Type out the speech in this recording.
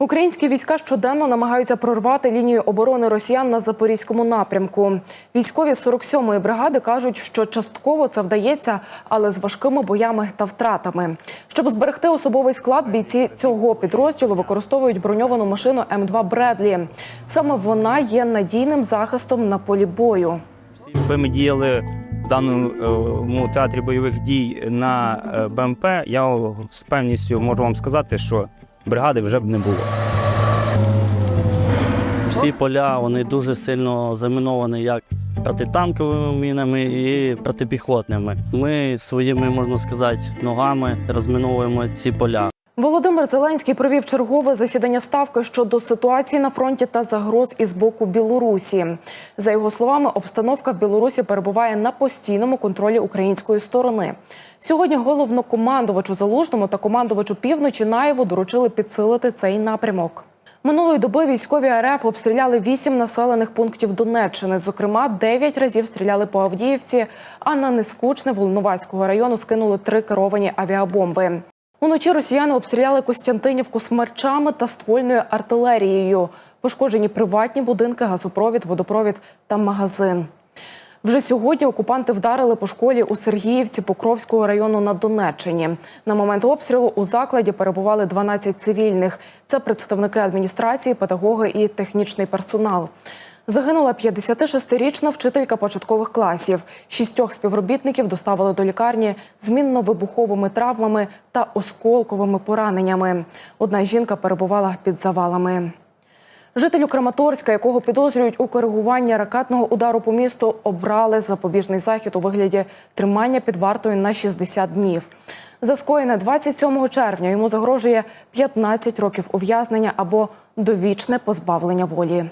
Українські війська щоденно намагаються прорвати лінію оборони росіян на запорізькому напрямку. Військові 47-ї бригади кажуть, що частково це вдається, але з важкими боями та втратами. Щоб зберегти особовий склад, бійці цього підрозділу використовують броньовану машину М2 Бредлі. Саме вона є надійним захистом на полі бою. Якби ми діяли в даному театрі бойових дій на е, БМП, я з певністю можу вам сказати, що бригади вже б не було. Всі поля вони дуже сильно заміновані як протитанковими мінами і протипіхотними. Ми своїми, можна сказати, ногами розміновуємо ці поля. Володимир Зеленський провів чергове засідання ставки щодо ситуації на фронті та загроз із боку Білорусі. За його словами, обстановка в Білорусі перебуває на постійному контролі української сторони. Сьогодні головнокомандувачу залужному та командувачу півночі Наєву доручили підсилити цей напрямок. Минулої доби військові РФ обстріляли вісім населених пунктів Донеччини. Зокрема, дев'ять разів стріляли по Авдіївці, а на Нескучне Волноваського району скинули три керовані авіабомби. Уночі росіяни обстріляли Костянтинівку смерчами та ствольною артилерією. Пошкоджені приватні будинки, газопровід, водопровід та магазин. Вже сьогодні окупанти вдарили по школі у Сергіївці Покровського району на Донеччині. На момент обстрілу у закладі перебували 12 цивільних. Це представники адміністрації, педагоги і технічний персонал. Загинула 56-річна вчителька початкових класів. Шістьох співробітників доставили до лікарні з мінно-вибуховими травмами та осколковими пораненнями. Одна жінка перебувала під завалами. Жителю Краматорська, якого підозрюють у коригуванні ракетного удару по місту, обрали запобіжний захід у вигляді тримання під вартою на 60 днів. За скоєне 27 червня йому загрожує 15 років ув'язнення або довічне позбавлення волі.